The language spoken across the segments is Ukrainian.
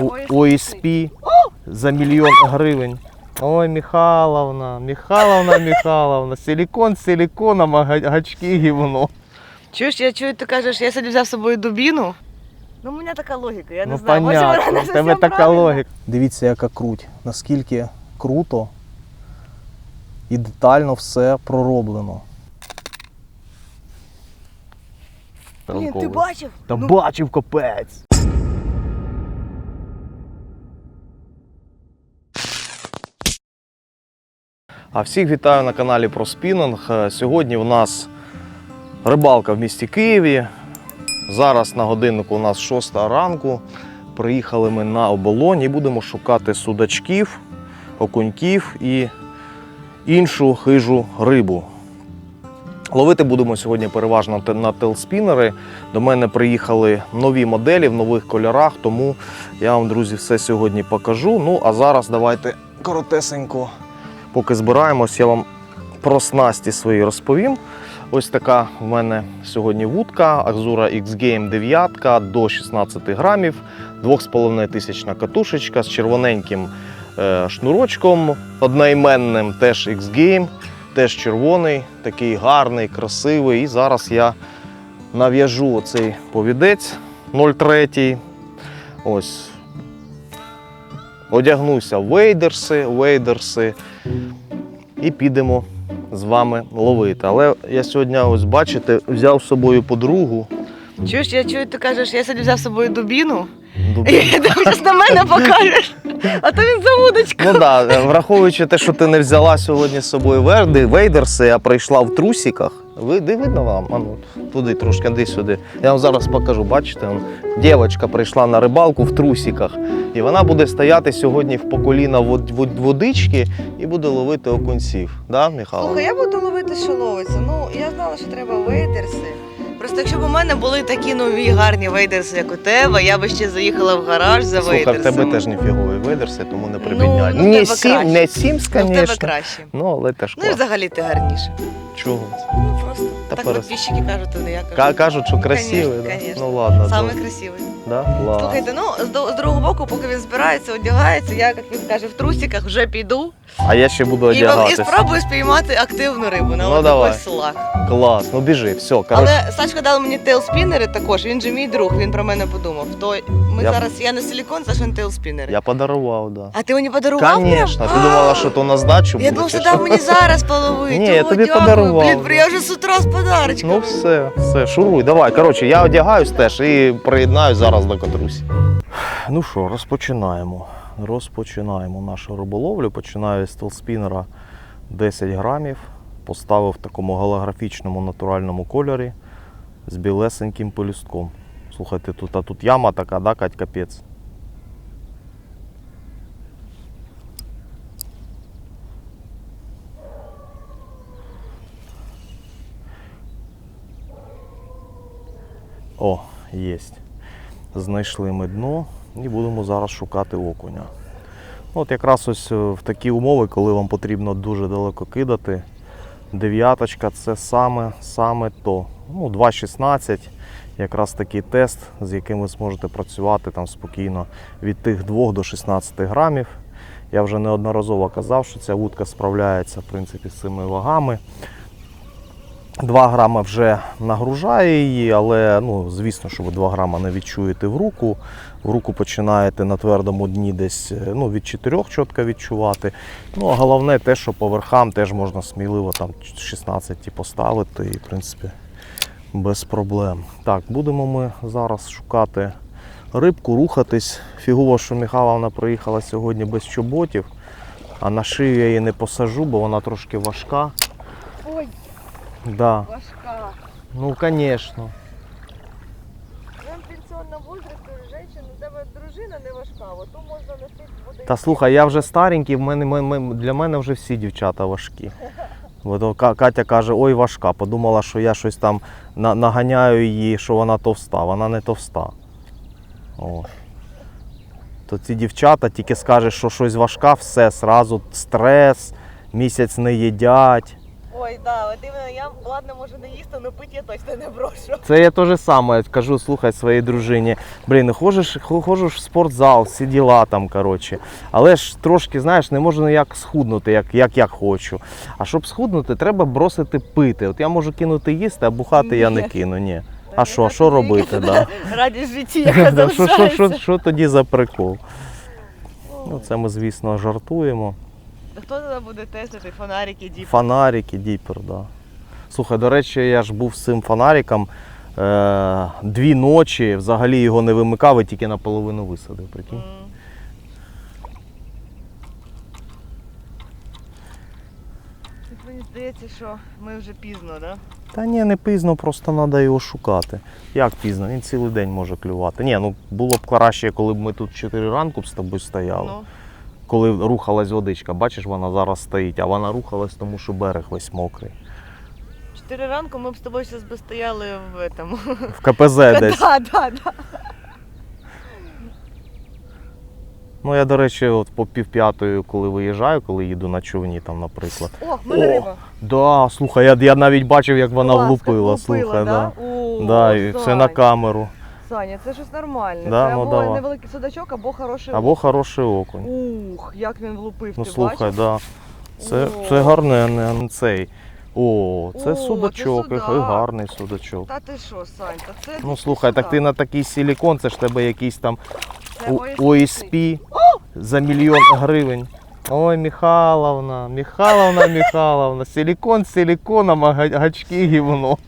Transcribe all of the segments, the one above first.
у- ОСП за мільйон гривень. Ой, Михайловна, Михайловна, Михайловна, силікон з силіконом, а гачки гівно. Чуєш, я чую, ти кажеш, я сьогодні взяв з собою дубіну. Ну, у мене така логіка, я не ну, знаю. може, вона понятно, не в тебе така правильна. логіка. Дивіться, яка круть, наскільки круто і детально все пророблено. Блін, ти бачив? Та Ну, бачив капець. А всіх вітаю на каналі про спінінг. Е, Сьогодні у нас рибалка в місті Києві. Зараз на годиннику у нас 6 ранку. Приїхали ми на оболонь і будемо шукати судачків, окуньків і іншу хижу рибу. Ловити будемо сьогодні переважно на телспінери. До мене приїхали нові моделі в нових кольорах, тому я вам, друзі, все сьогодні покажу. Ну а зараз давайте коротесенько, поки збираємось, я вам про снасті свої розповім. Ось така в мене сьогодні вудка Axura X Game 9 до 16 грамів, 2,5 тисячна катушечка з червоненьким е, шнурочком одноіменним, теж X Game, теж червоний, такий гарний, красивий. І зараз я нав'яжу оцей повідець 0,3. Ось. Одягнуся в вейдерси, вейдерси і підемо з вами ловити. Але я сьогодні, ось бачите, взяв з собою подругу. Чуєш, я чую, ти кажеш, я сьогодні взяв з собою дубіну. Дуб- І ти зараз на мене покажеш. А то він за вудочку. Ну так, да, враховуючи те, що ти не взяла сьогодні з собою верди, вейдерси, а прийшла в трусіках. Ви де видно вам? А ну, туди трошки, де сюди. Я вам зараз покажу. Бачите, он, дівчинка прийшла на рибалку в трусіках. І вона буде стояти сьогодні в поколіна вод- вод- водички і буде ловити окунців. Да, Михайло? Слухай, я буду ловити, що ловиться. Ну, я знала, що треба вейдерси. Просто якщо б у мене були такі нові гарні вейдерси, як у тебе, я би ще заїхала в гараж за Слухай, в вейдерсами. тебе теж не фігові вейдерси, тому не прибідняй. ну, в не, сім, краще. не сімс, Ну, в тебе звісно. краще. Ну, але теж Ну і взагалі ти гарніше. Чого? Ну просто. Та так перес- підписчики кажуть, то не я кажу. Ка- Кажуть, що Ну, красивий, да? конечно. Ну ладно. Саме добре. красивий. Да? Ладно. Слухайте, ну з, до- з другого боку, поки він збирається, одягається, я, як він каже, в трусиках вже піду А я ще буду і, і одягатися. спробую спіймати активну рибу на Ну, ну, давай. слаг. Клас, ну біжи, все, коротше. Але Сашка дав мені тейлспінери також, він же мій друг, він про мене подумав. То ми Я- зараз, я на силікон, Саша на тейлспінери. Я подарував, да. А ти мені подарував? Конечно, прям? ти думала, що то на здачу Я буде? думав, чи що дав мені зараз половити. Ні, я О, тобі дякую. подарував. Блін, я вже з утра з подарочком. Ну все, все, шуруй, давай. Коротше, я одягаюсь теж і приєднаюсь зараз до Катрусі. Ну що, розпочинаємо. Розпочинаємо нашу риболовлю. Починаю з телспінера 10 грамів. Поставив в такому голографічному натуральному кольорі з білесеньким пелюстком. Слухайте, тут, а тут яма така, да, Кать, капець. О, єсть. Знайшли ми дно і будемо зараз шукати окуня. От якраз ось е, в такі умови, коли вам потрібно дуже далеко кидати. Дев'яточка це саме, саме то. Ну, 2,16 якраз такий тест, з яким ви зможете працювати там спокійно від тих 2 до 16 грамів. Я вже неодноразово казав, що ця вудка справляється в принципі, з цими вагами. 2 грама вже нагружає її, але ну, звісно, що ви 2 грама не відчуєте в руку. В руку починаєте на твердому дні десь е, ну, від 4 чітко відчувати. Ну, а головне те, що по верхам теж можна сміливо там 16 поставити і, в принципі, без проблем. Так, будемо ми зараз шукати рибку, рухатись. Фігово, що Михайловна приїхала сьогодні без чоботів, а на шию я її не посажу, бо вона трошки важка. Да. важка. Ну, звісно. В пенсіонному возрасті жінка, у тебе дружина не важка, от то можна носити буде. Та слухай, я вже старенький, в мене, ми- ми- для мене вже всі дівчата важкі. От, о, Ка- Катя каже, ой, важка. Подумала, що я щось там на- наганяю її, що вона товста. Вона не товста. О. То ці дівчата тільки скажеш, що щось важка, все, сразу стрес, місяць не їдять. Ой, да, от іменно я ладно можу не їсти, але пити я точно не брошу. Це я теж саме кажу, слухай своїй дружині. Блін, ходиш, ходжу в спортзал, всі діла там, коротше. Але ж трошки, знаєш, не можу ніяк схуднути, як, як я хочу. А щоб схуднути, треба бросити пити. От я можу кинути їсти, а бухати я не кину. Ні. А що, що робити? Да? Раді житті, яка залишається. що тоді за прикол? Ну, це ми, звісно, жартуємо. Хто тоді буде тестити фонарики, діп? Фонарики, діпер, да. Слухай, до речі, я ж був з цим фонариком е, дві ночі, взагалі його не вимикав і тільки наполовину висадив. Прикинь. Так Мені здається, що ми вже пізно, да? Та ні, не пізно, просто треба його шукати. Як пізно? Він цілий день може клювати. Ні, ну було б краще, коли б ми тут 4 ранку б з тобою стояли. Ну, Коли рухалась водичка. Бачиш, вона зараз стоїть, а вона рухалась, тому що берег весь мокрий. чотири ранку ми б з тобою зараз би стояли в этому. В КПЗ десь. Да, да, да. Ну я, до речі, от по півп'ятої, коли виїжджаю, коли їду на човні, там, наприклад. О, в мене О, риба. Да, слухай, я, я навіть бачив, як вона Класка, влупила. влупила, слухай, да? да. О, Да, і це на камеру. Саня, це щось нормальне. Да, це ну або давай. невеликий судачок, або хороший. Або хороший окунь. Ух, як він влупив, Ну ти слухай, бачиш? да. Це, О. це гарне, не цей. О, це О, судачок, це і судак. гарний судачок. Та ти що, Сань, та це Ну слухай, так ти на такий силікон, це ж тебе якийсь там Це ОСП за мільйон гривень. Ой, Михайловна, Михайловна, Михайловна, силікон з силіконом, а га- гачки гівно.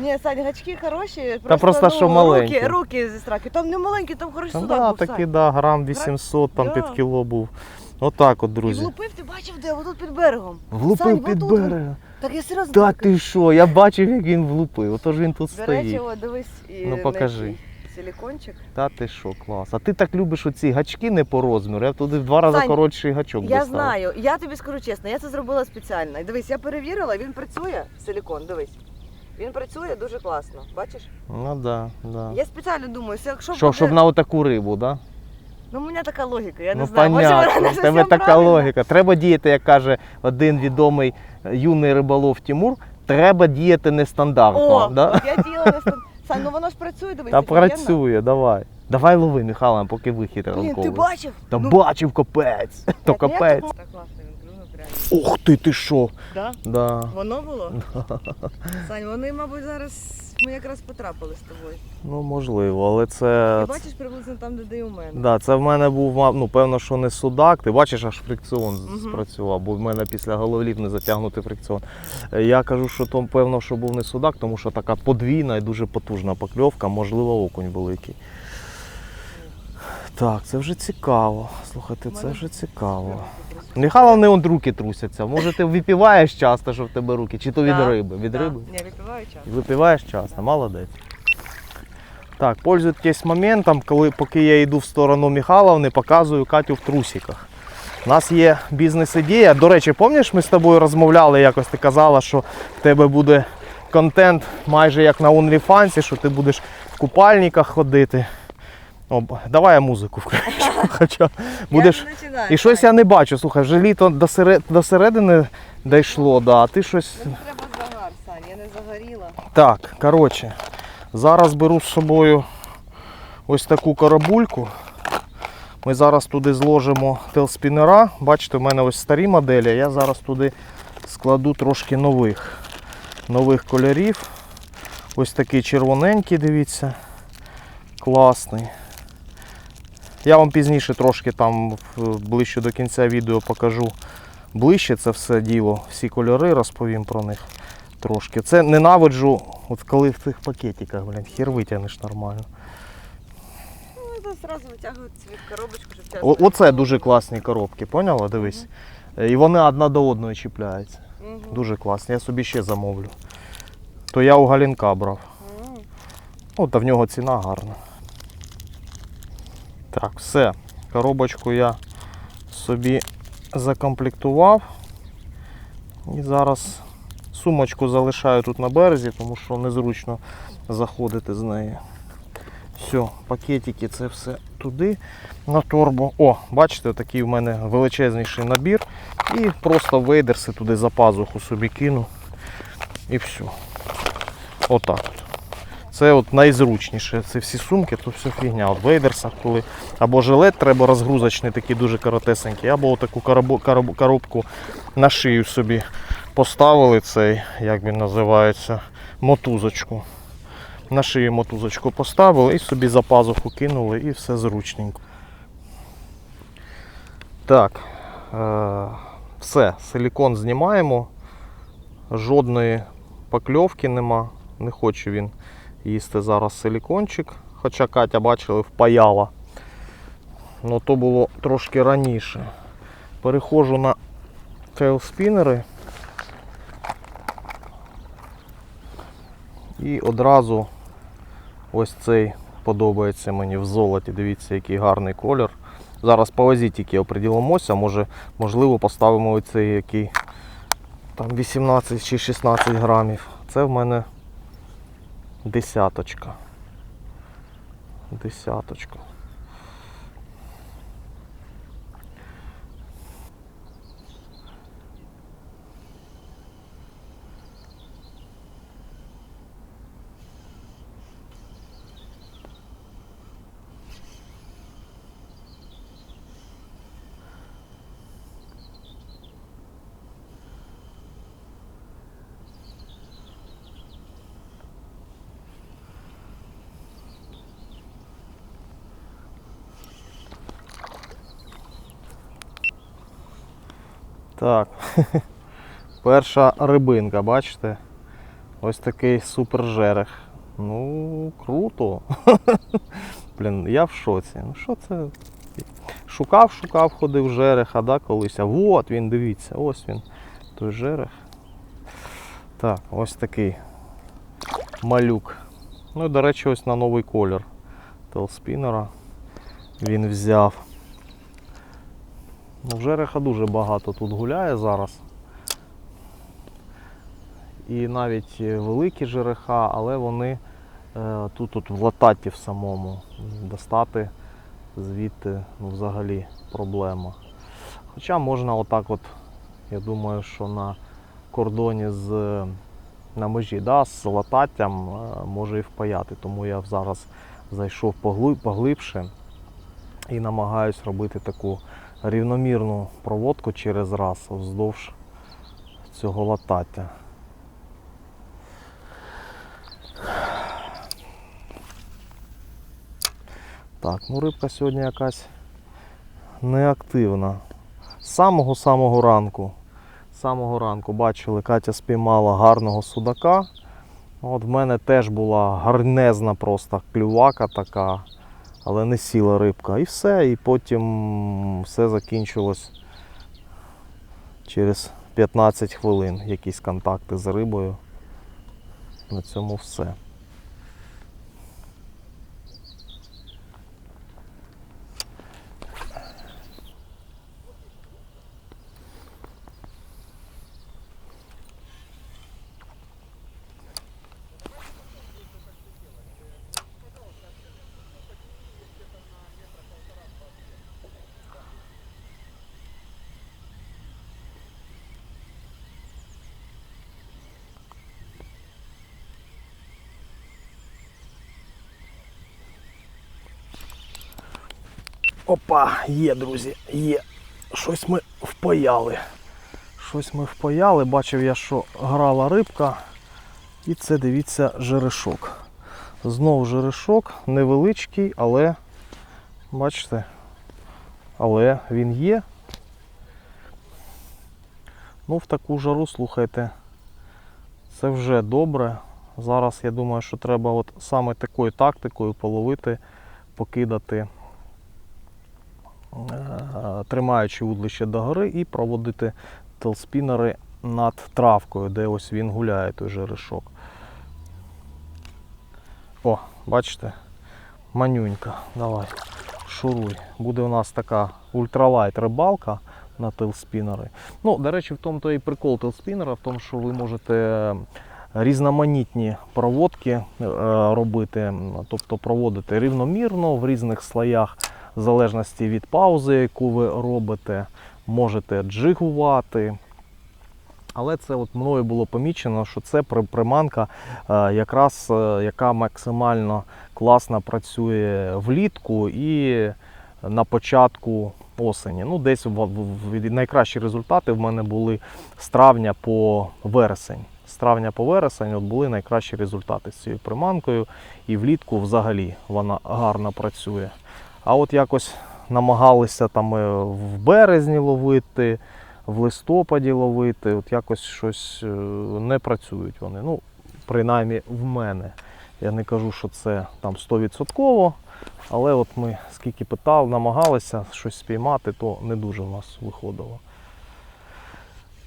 Ні, Сань, гачки хороші. Та просто, що маленькі. Руки, руки зі страки. Там не маленькі, там хороший Та судак да, був, таки, Сань. да, грам 800 там Да. під кіло був. Отак от, І друзі. влупив, ти бачив, де? Отут під берегом. Сань, Влупив під отут. берегом. Так я серйозно. Та кажу. ти що, я бачив, як він влупив, отож він тут До речі, стоїть. о, дивись. І Ну, на покажи. Силікончик. Та ти що, клас. А ти так любиш оці гачки не по розміру, я б туди в два рази Сань, коротший гачок Я доставив. знаю, я тобі скажу чесно, я це зробила спеціально. І Дивись, я перевірила, він працює, силікон, дивись. Він працює дуже класно, бачиш? Ну да, да. Я спеціально думаю, що якщо Що, буде- щоб на отаку рибу, да? Ну, у мене така логіка, я не ну, знаю. Може, вона понятно, тебе така правильна. логіка. Треба діяти, як каже один відомий е, юний риболов Тимур, треба діяти нестандартно. О, да? я Сань, ну воно ж працює, дивись. Та працює, давай. Давай лови, Михайло, поки вихід Блін, ти бачив? Та Ну, бачив капець. То капець. так- класно. Ух ти, ти що? Да? Да. Воно було? Сань, вони, мабуть, зараз ми якраз потрапили з тобою. Ну можливо, але це. Ти бачиш приблизно там, де де і у мене. Да, це в мене був, ну, певно, що не судак. Ти бачиш, аж фрикціон Мгм. спрацював, бо в мене після головлів не затягнутий фрикціон. Е, Я кажу, що то, певно, що був не судак, тому що така подвійна і дуже потужна покльовка, можливо, окунь великий. Так, це вже цікаво. Слухайте, це вже цікаво. Михайло, не он руки трусяться. Може, ти випіваєш часто, що в тебе руки, чи то від Да, риби? Від да. риби? Ні, випиваю час. Випиваєш часто, молодець. Так, пользуйтесь моментом, коли поки я йду в сторону Михайловни, показую Катю в трусиках. У нас є бізнес-ідея. До речі, пам'ятаєш, ми з тобою розмовляли, якось ти казала, що в тебе буде контент майже як на OnlyFans, що ти будеш в купальниках ходити. О, давай я музику включу. Хоча будеш. І щось я не бачу. Слухай, вже літо до, серед... до середини дійшло, да, а ти щось. Мені треба загар, Сань, я не загоріла. Так, коротше, зараз беру з собою ось таку карабульку. Ми зараз туди зложимо телспінера. Бачите, в мене ось старі моделі, я зараз туди складу трошки нових, нових кольорів. Ось такий червоненький, дивіться. Класний. Я вам пізніше трошки там ближче до кінця відео покажу ближче це все діло, всі кольори розповім про них трошки. Це ненавиджу, от коли в цих пакетиках, блін, хер витягнеш нормально. Ну, витягують коробочку, щоб оце дуже класні коробки, поняла? Дивись. Е, І вони одна до одної чіпляються. Дуже класні. Я собі ще замовлю. То я у Галінка брав. Ну, та в нього ціна гарна. Так, все. Коробочку я собі закомплектував. І зараз сумочку залишаю тут на березі, тому що незручно заходити з неї. Все, пакетики, це все туди на торбу. О, бачите, такий в мене величезніший набір. І просто вейдерси туди за пазуху собі кину. І все. Отак. от. Це от найзручніше. Це всі сумки, то все фігня. От в вейдерсах, коли або жилет треба розгрузочний, такий дуже коротесенький, або таку коробку на шию собі поставили цей, як він називається, мотузочку. На шию мотузочку поставили і собі за пазуху кинули і все зручненько. Так, е- все, силікон знімаємо. Жодної покльовки нема. Не хоче він їсти зараз силікончик. Хоча Катя бачили, впаяла. Ну то було трошки раніше. Переходжу на тейлспінери. І одразу ось цей подобається мені в золоті. Дивіться, який гарний колір. Зараз по вазі тільки оприділимося, може, можливо, поставимо оцей який там 18 чи 16 грамів. Це в мене десяточка. Десяточка. Так. Перша рибинка, бачите? Ось такий супер жерех. Ну, круто. Блін, я в шоці. Ну що це? Шукав, шукав, ходив жереха, да, колись. А от він, дивіться, ось він. Той жерех. Так, ось такий малюк. Ну і, до речі, ось на новий колір телспінера він взяв. Ну, жереха дуже багато тут гуляє зараз. І навіть е, великі жереха, але вони е, тут от в лататі в самому. Достати звідти ну, взагалі проблема. Хоча можна отак от, я думаю, що на кордоні з на межі да, з лататтям е, може і впаяти. Тому я зараз зайшов поглиб, поглибше і намагаюсь робити таку рівномірну проводку через раз вздовж цього латаття. Так, ну рибка сьогодні якась неактивна. З самого-самого ранку. З самого ранку бачили, Катя спіймала гарного судака. От в мене теж була гарнезна просто клювака така, але не сіла рибка. І все, і потім все закінчилось через 15 хвилин. Якісь контакти з рибою. На цьому все. Опа, є, друзі, є. Щось ми впаяли. Щось ми впаяли. Бачив я, що грала рибка. І це, дивіться, жерешок. Знов жерешок, невеличкий, але бачите, але він є. Ну, в таку жару, слухайте, це вже добре. Зараз я думаю, що треба от саме такою тактикою половити, покидати тримаючи вудлище догори і проводити телспінери над травкою, де ось він гуляє, той жерешок. О, бачите? Манюнька. Давай, шуруй. Буде у нас така ультралайт рибалка на телспінери. Ну, до речі, в тому то і прикол телспінера, в тому, що ви можете різноманітні проводки е, робити, тобто проводити рівномірно в різних слоях в залежності від паузи, яку ви робите, можете джигувати. Але це от мною було помічено, що це приманка, е, якраз е, яка максимально класно працює влітку і на початку осені. Ну, десь найкращі результати в мене були з травня по вересень. З травня по вересень от були найкращі результати з цією приманкою, і влітку взагалі вона гарно працює. А от якось намагалися там е, в березні ловити, в листопаді ловити, от якось щось е, не працюють вони. Ну, принаймні в мене. Я не кажу, що це там 100%, але от ми скільки питав, намагалися щось спіймати, то не дуже в нас виходило.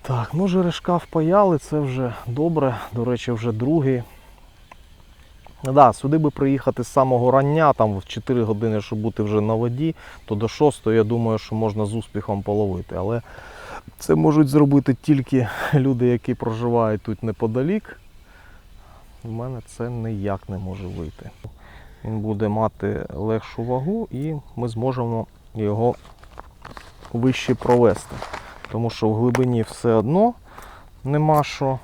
Так, ну жерешка впаяли, це вже добре. До речі, вже другий. Да, сюди би приїхати з самого рання, там в 4 години, щоб бути вже на воді, то до 6 я думаю, що можна з успіхом половити. Але це можуть зробити тільки люди, які проживають тут неподалік. У мене це ніяк не може вийти. Він буде мати легшу вагу і ми зможемо його вище провести. Тому що в глибині все одно нема що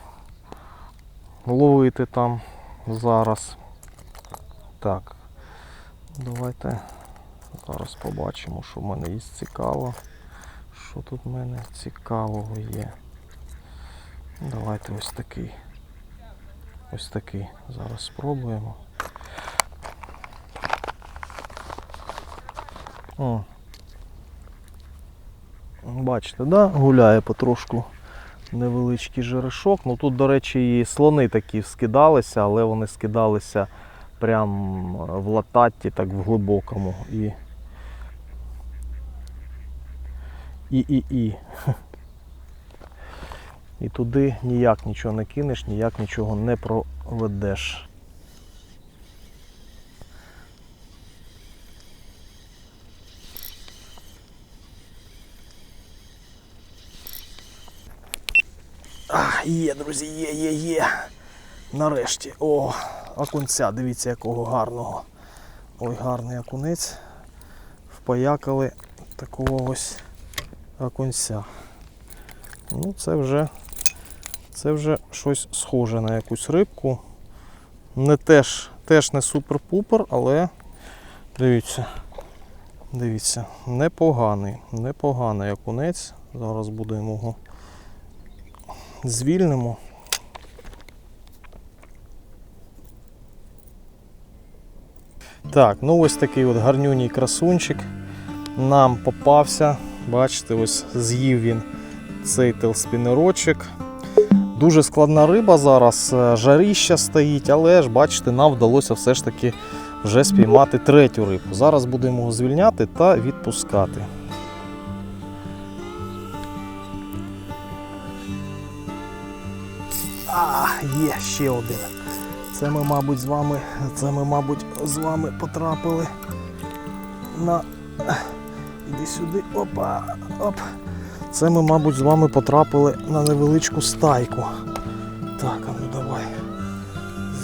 ловити там зараз. Так, давайте зараз побачимо, що в мене є цікаво. Що тут в мене цікавого є. Давайте ось такий. Ось такий. Зараз спробуємо. О. Бачите, да? гуляє потрошку невеличкий жерешок. Ну тут, до речі, і слони такі скидалися, але вони скидалися прям в лататті, так в глибокому. І і і і. І туди ніяк нічого не кинеш, ніяк нічого не проведеш. А, є, друзі, є, є, є. Нарешті. О, окунця, дивіться, якого гарного. Ой, гарний окунець. Впаякали такого ось окунця. Ну, це вже, це вже щось схоже на якусь рибку. Не теж, теж не супер-пупер, але дивіться, дивіться, непоганий, непоганий окунець. Зараз будемо його звільнимо. Так, ну ось такий от гарнюній красунчик нам попався. Бачите, ось з'їв він цей телспінерочок. Дуже складна риба зараз, е, жаріща стоїть, але ж бачите, нам вдалося все ж таки вже спіймати третю рибу. Зараз будемо його звільняти та відпускати. А, є ще один. Це ми, мабуть, з вами, це ми, мабуть, з вами потрапили на. Іди сюди. Опа. Оп. Це ми, мабуть, з вами потрапили на невеличку стайку. Так, а ну давай.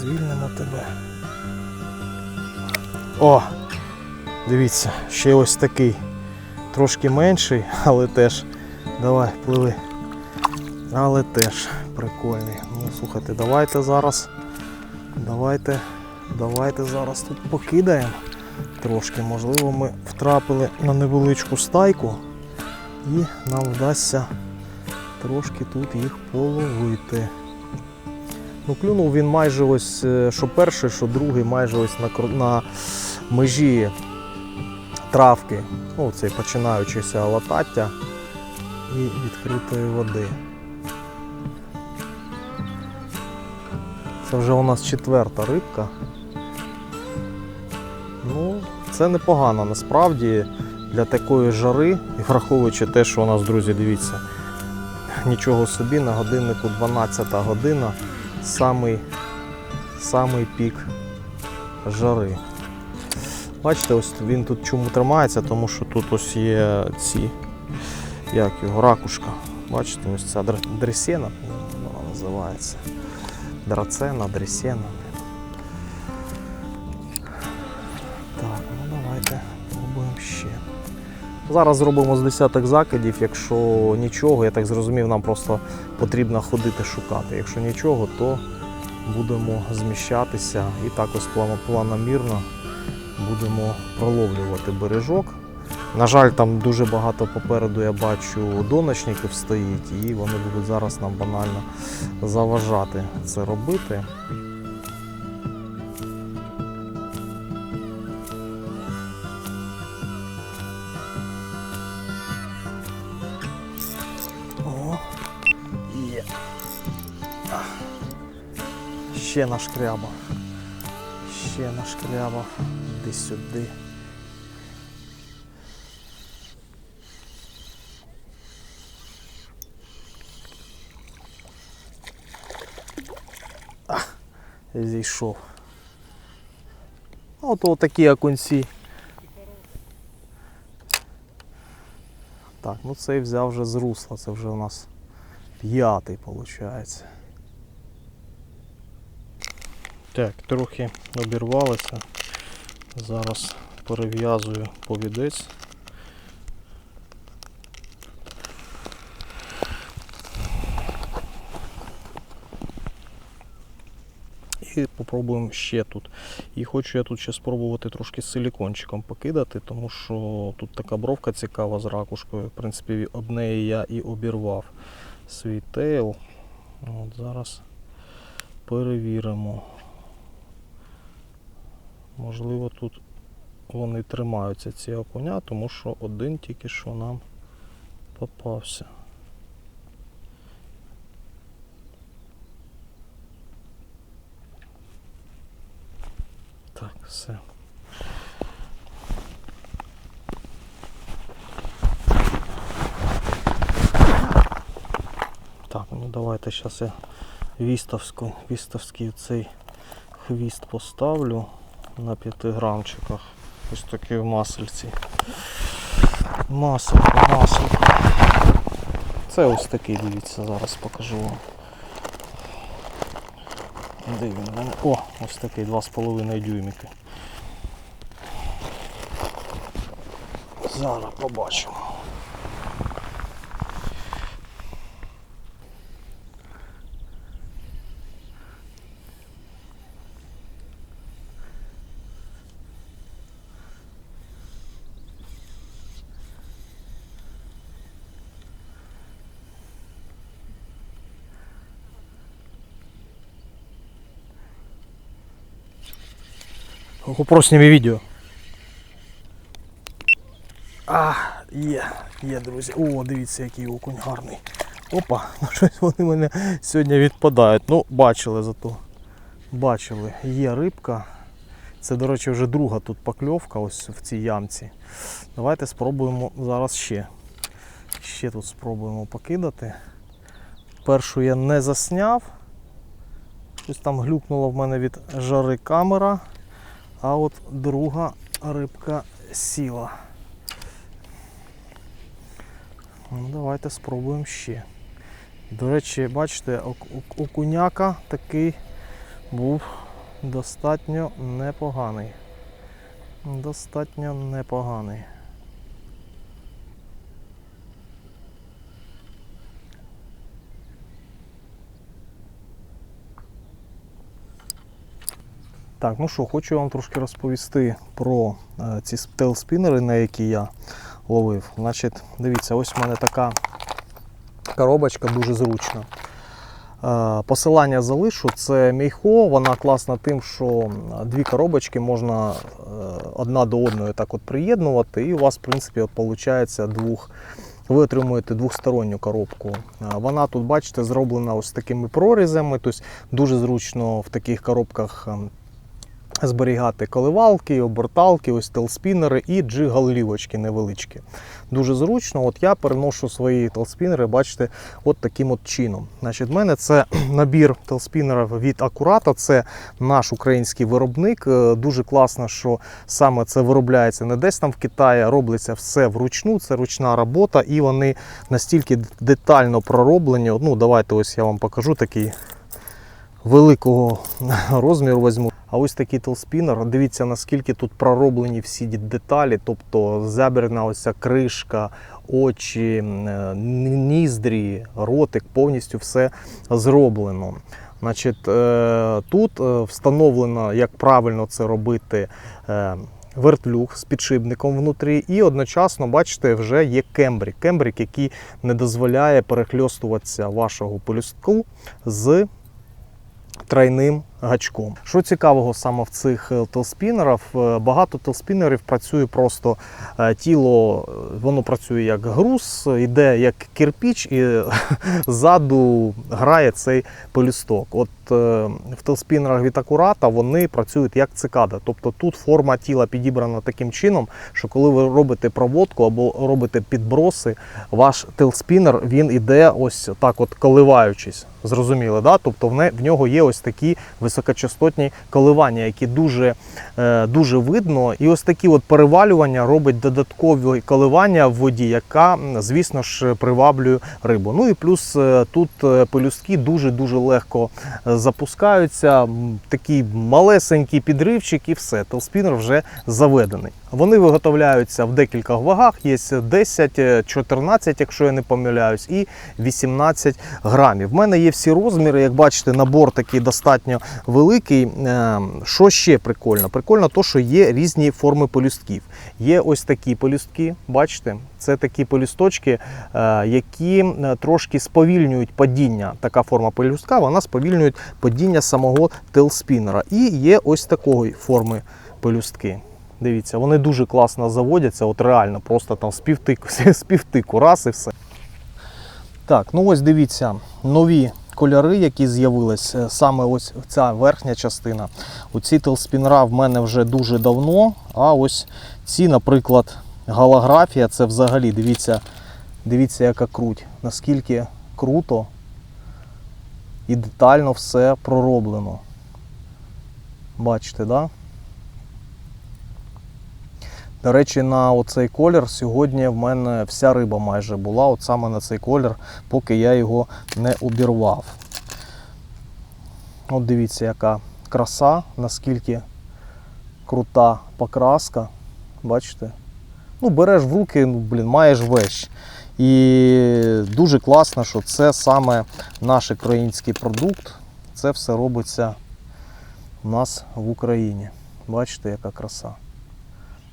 Звільнимо тебе. О! Дивіться, ще ось такий. Трошки менший, але теж. Давай, пливи. Але теж прикольний. Ну, слухайте, давайте зараз. Давайте, давайте зараз тут покидаємо трошки. Можливо, ми втрапили на невеличку стайку і нам вдасться трошки тут їх половити. Ну, клюнув він майже ось, е, що перший, що другий, майже ось на, на межі травки. Ну, цей починаючися латаття і відкритої води. Це вже у нас четверта рибка. Ну, це непогано насправді для такої жари, і враховуючи те, що у нас, друзі, дивіться, нічого собі на годиннику 12 година, самий, самий пік жари. Бачите, ось він тут чому тримається, тому що тут ось є ці, як його, ракушка. Бачите, ось ця др- дресена, вона називається. Драцена, дресена. Так, ну давайте пробуємо ще. Зараз зробимо з десяток закидів. Якщо нічого, я так зрозумів, нам просто потрібно ходити шукати. Якщо нічого, то будемо зміщатися і також плано- планомірно будемо проловлювати бережок. На жаль, там дуже багато попереду я бачу доночників стоїть, і вони будуть зараз нам банально заважати це робити. О, є. Ще наш кряба. Ще наш кряба. Іди сюди. Зійшов. От такі окунці. Так, ну цей взяв вже з русла, це вже у нас п'ятий виходить. Так, трохи обірвалося. Зараз перев'язую повідець. І попробуємо ще тут. І хочу я тут ще спробувати трошки з силікончиком покидати, тому що тут така бровка цікава з ракушкою. В принципі, об неї я і обірвав свій тейл. От зараз перевіримо. Можливо, тут вони тримаються ці окуня, тому що один тільки що нам попався. Так, все. Так, ну давайте зараз я вістовську, вістовський цей хвіст поставлю на 5 грамчиках. Ось такий в масельці. Маселько, маселько. Це ось такий, дивіться, зараз покажу вам. Мене? О, ось такий 2,5 дюйміки. Зараз побачимо. Опроснімі відео. А, є, є, друзі. О, дивіться, який окунь гарний. Опа, ну щось вони мене сьогодні відпадають. Ну, бачили зато. Бачили, є рибка. Це, до речі, вже друга тут покльовка ось в цій ямці. Давайте спробуємо зараз ще. Ще тут спробуємо покидати. Першу я не засняв. Щось там глюкнуло в мене від жари камера. А от друга рибка сіла. Ну, давайте спробуємо ще. До речі, бачите, у ок- окуняка такий був достатньо непоганий. Достатньо непоганий. Так, ну що, хочу вам трошки розповісти про е, ці тейлспінери, на які я ловив. Значить, дивіться, ось в мене така коробочка дуже зручна. Е, Посилання залишу, це Мейхо, вона класна тим, що дві коробочки можна е, одна до одної так от приєднувати, і у вас, в принципі, от виходить двох. Ви отримуєте двосторонню коробку. Вона тут, бачите, зроблена ось такими прорізами. Тобто дуже зручно в таких коробках ем, зберігати коливалки, оберталки, ось телспінери і джигал-лівочки невеличкі. Дуже зручно. От я переношу свої телспінери, бачите, от таким от чином. Значить, в мене це набір телспінерів від Акурата, це наш український виробник. Е, Дуже класно, що саме це виробляється не десь там в Китаї, а робиться все вручну, це ручна робота, і вони настільки детально пророблені. Ну, давайте ось я вам покажу такий великого розміру візьму. А ось такий телспінер. Дивіться, наскільки тут пророблені всі деталі, тобто забірна ось кришка, очі, е, ніздрі, ротик, повністю все зроблено. Значить, е, тут е, встановлено, як правильно це робити. Вертлюг з підшипником внутрі, і одночасно, бачите, вже є кембрік. Кембрік, який не дозволяє перехльостуватися вашого полюстку з тройним гачком. Що цікавого саме в цих е, телспінерах, е, багато телспінерів працює просто е, тіло, воно працює як груз, йде як кирпіч, і ззаду грає цей пелюсток. От в телспінерах від акурата вони працюють як цикада. Тобто тут форма тіла підібрана таким чином, що коли ви робите проводку або робите підброси, ваш телспінер він іде ось так, от коливаючись. Зрозуміли, да? Тобто в, нього є ось такі високочастотні коливання, які дуже, е, дуже видно. І ось такі от перевалювання робить додаткові коливання в воді, яка, звісно ж, приваблює рибу. Ну і плюс е, тут е, пелюстки дуже-дуже легко запускаються. Такий малесенький підривчик і все. Телспінер вже заведений. Вони виготовляються в декількох вагах. Є 10, е, 14, якщо я не помиляюсь, і 18 грамів. В мене є всі розміри. Як бачите, набор такий достатньо великий. Е, Що ще прикольно? Прикольно, то, що є різні форми полюстків. Є ось такі полюстки, бачите? Це такі полюсточки, е, які е, трошки сповільнюють падіння. Така форма полюстка, вона сповільнює падіння самого телспінера. І є ось такої форми полюстки. Дивіться, вони дуже класно заводяться, от реально, просто там з півтику, з раз і все. Так, ну ось дивіться, нові кольори, які з'явились, е, саме ось ця верхня частина. Оці телспінра в мене вже дуже давно. А ось ці, наприклад, голографія, це взагалі, дивіться, дивіться, яка круть, наскільки круто і детально все пророблено. Бачите, так? Да? До речі, на оцей колір сьогодні в мене вся риба майже була, от саме на цей колір, поки я його не обірвав. От дивіться, яка краса, наскільки крута покраска. Бачите? Ну, береш в руки, ну, блін, маєш вещь. І дуже класно, що це саме наш український продукт. Це все робиться у нас в Україні. Бачите, яка краса.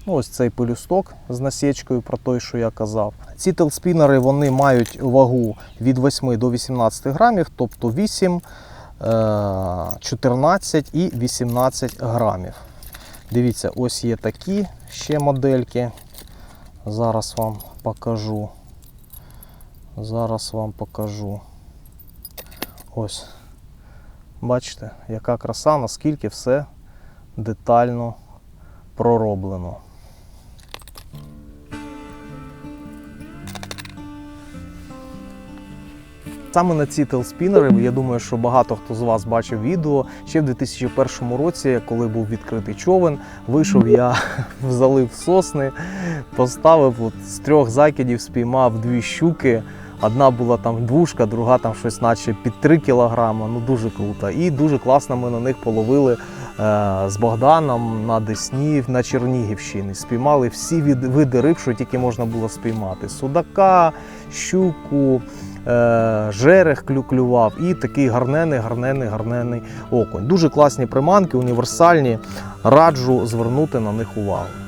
Ну, ось цей пелюсток з насічкою про той, що я казав. Ці телспінери вони мають вагу від 8 до 18 грамів, тобто 8, е, 14 і 18 грамів. Дивіться, ось є такі ще модельки. Зараз вам покажу. Зараз вам покажу. Ось. Бачите, яка краса, наскільки все детально пророблено. Саме на ці телспінери, я думаю, що багато хто з вас бачив відео. Ще в 2001 році, коли був відкритий човен, вийшов я в залив сосни, поставив от, з трьох закидів, спіймав дві щуки. Одна була там двушка, друга там щось наче під 3 кілограма. Ну дуже круто. І дуже класно ми на них половили з Богданом на Десні на Чернігівщині. Спіймали всі види риб, що тільки можна було спіймати: судака, щуку, е, жерех клюклював і такий гарнений, гарнений, гарнений окунь. Дуже класні приманки, універсальні. Раджу звернути на них увагу.